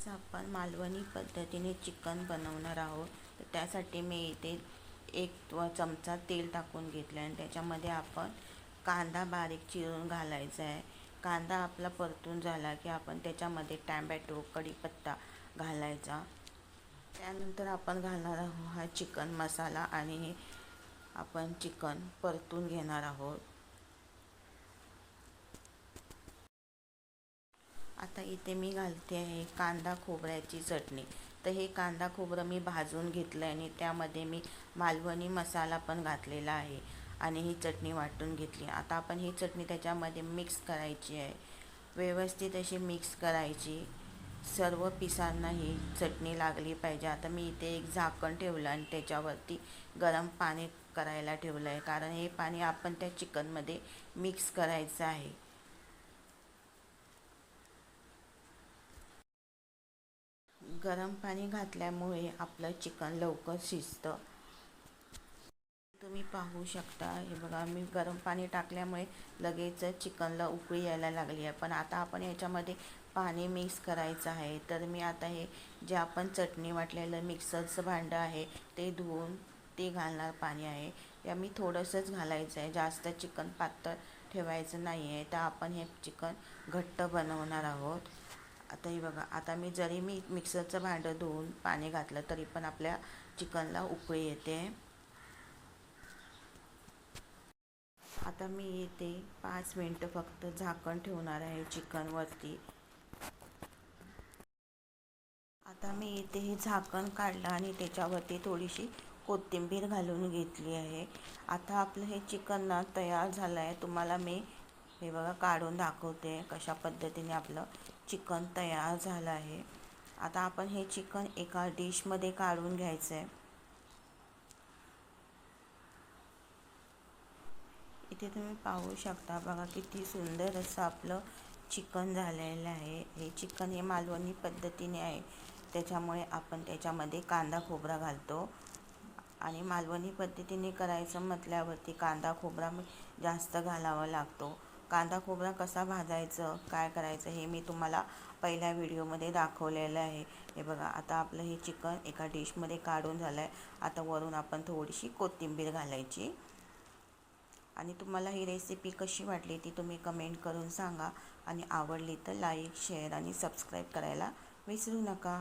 आज आपण मालवणी पद्धतीने चिकन बनवणार आहोत. तर त्यासाठी मी इथे एक चमचा तेल टाकून घेतलं आणि त्याच्यामध्ये आपण कांदा बारीक चिरून घालायचा आहे. कांदा आपला परतून झाला की आपण त्याच्यामध्ये टॅमॅटो कढीपत्ता घालायचा. त्यानंतर आपण घालणार आहोत हा चिकन मसाला आणि हे आपण चिकन परतून घेणार आहोत. आता इथे मी घालते आहे कांदा खोबऱ्याची चटणी. तर हे कांदा खोबरं मी भाजून घेतलं आहे आणि त्यामध्ये मी मालवणी मसाला पण घातलेला आहे आणि ही चटणी वाटून घेतली. आता आपण ही चटणी त्याच्यामध्ये मिक्स करायची आहे. व्यवस्थित अशी मिक्स करायची. सर्व पिसांना ही चटणी लागली पाहिजे. आता मी इथे एक झाकण ठेवलं आणि त्याच्यावरती गरम पाणी करायला ठेवलं आहे कारण हे पाणी आपण त्या चिकनमध्ये मिक्स करायचं आहे. गरम पाणी घातल्यामुळे आपलं चिकन लवकर शिजतं. तुम्ही पाहू शकता हे बघा मी गरम पाणी टाकल्यामुळे लगेच चिकनला उकळी यायला लागली आहे. पण आता आपण याच्यामध्ये पाणी मिक्स करायचं आहे. तर मी आता हे जे आपण चटणी वाटलेलं मिक्सरचं भांडं आहे ते धुवून ते घालणार पाणी आहे. या मी थोडंसंच घालायचं आहे. जास्त चिकन पातळ ठेवायचं नाही आहे तर आपण हे चिकन घट्ट बनवणार आहोत. आता हे बघा आता मी जरी मी मिक्सरचं भांडं धुवून पाणी घातलं तरी पण आपल्या चिकनला उकळी येते. आता मी येते पाच मिनटं फक्त झाकण ठेवणार आहे चिकनवरती. आता मी इथे हे झाकण काढलं आणि त्याच्यावरती थोडीशी कोथिंबीर घालून घेतली आहे. आता आपलं हे चिकन ना तयार झालं आहे तुम्हाला मी हे बघा काढून दाखवते कशा पद्धतीने आपलं चिकन तयार झालं आहे. आता आपण हे चिकन एका डिशमध्ये काढून घ्यायचं आहे इथे तुम्ही पाहू शकता बघा किती सुंदर असं आपलं चिकन झालेलं आहे. हे चिकन हे मालवणी पद्धतीने आहे. त्याच्यामुळे आपण त्याच्यामध्ये कांदा खोबरा घालतो. आणि मालवणी पद्धतीने करायचं म्हटल्यावरती कांदा खोबरा जास्त घालावा लागतो. कांदा खोबरा कसा भाजायचं काय करायचं हे मी तुम्हाला पहिल्या व्हिडिओमध्ये दाखवलेलं आहे. हे बघा आता आपलं हे चिकन एका डिशमध्ये काढून झालं आहे आता वरून आपण थोडीशी कोथिंबीर घालायची. आणि तुम्हाला ही रेसिपी कशी वाटली ती तुम्ही कमेंट करून सांगा. आणि आवडली तर लाईक शेअर आणि सबस्क्राईब करायला विसरू नका.